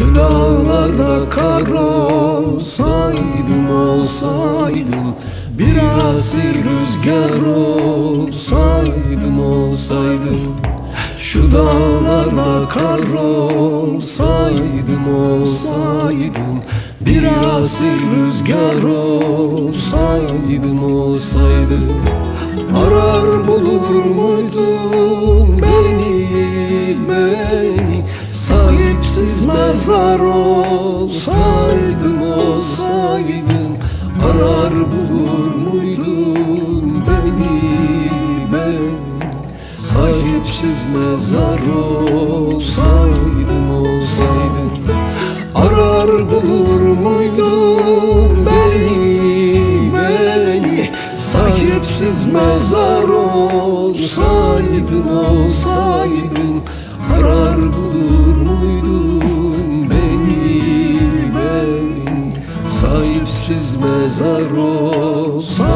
Şu dağlara kar olsaydım olsaydım Bir asir rüzgar olsaydım olsaydım. Şu dağlara kar olsaydım olsaydım Bir asir rüzgar olsaydım olsaydım Sahipsiz mezar olsaydım olsaydım Arar bulur muydun beni beni Sahipsiz mezar olsaydım olsaydım Arar bulur muydun beni beni Sahipsiz mezar olsaydım olsaydım Sahipsiz mezar olsaydım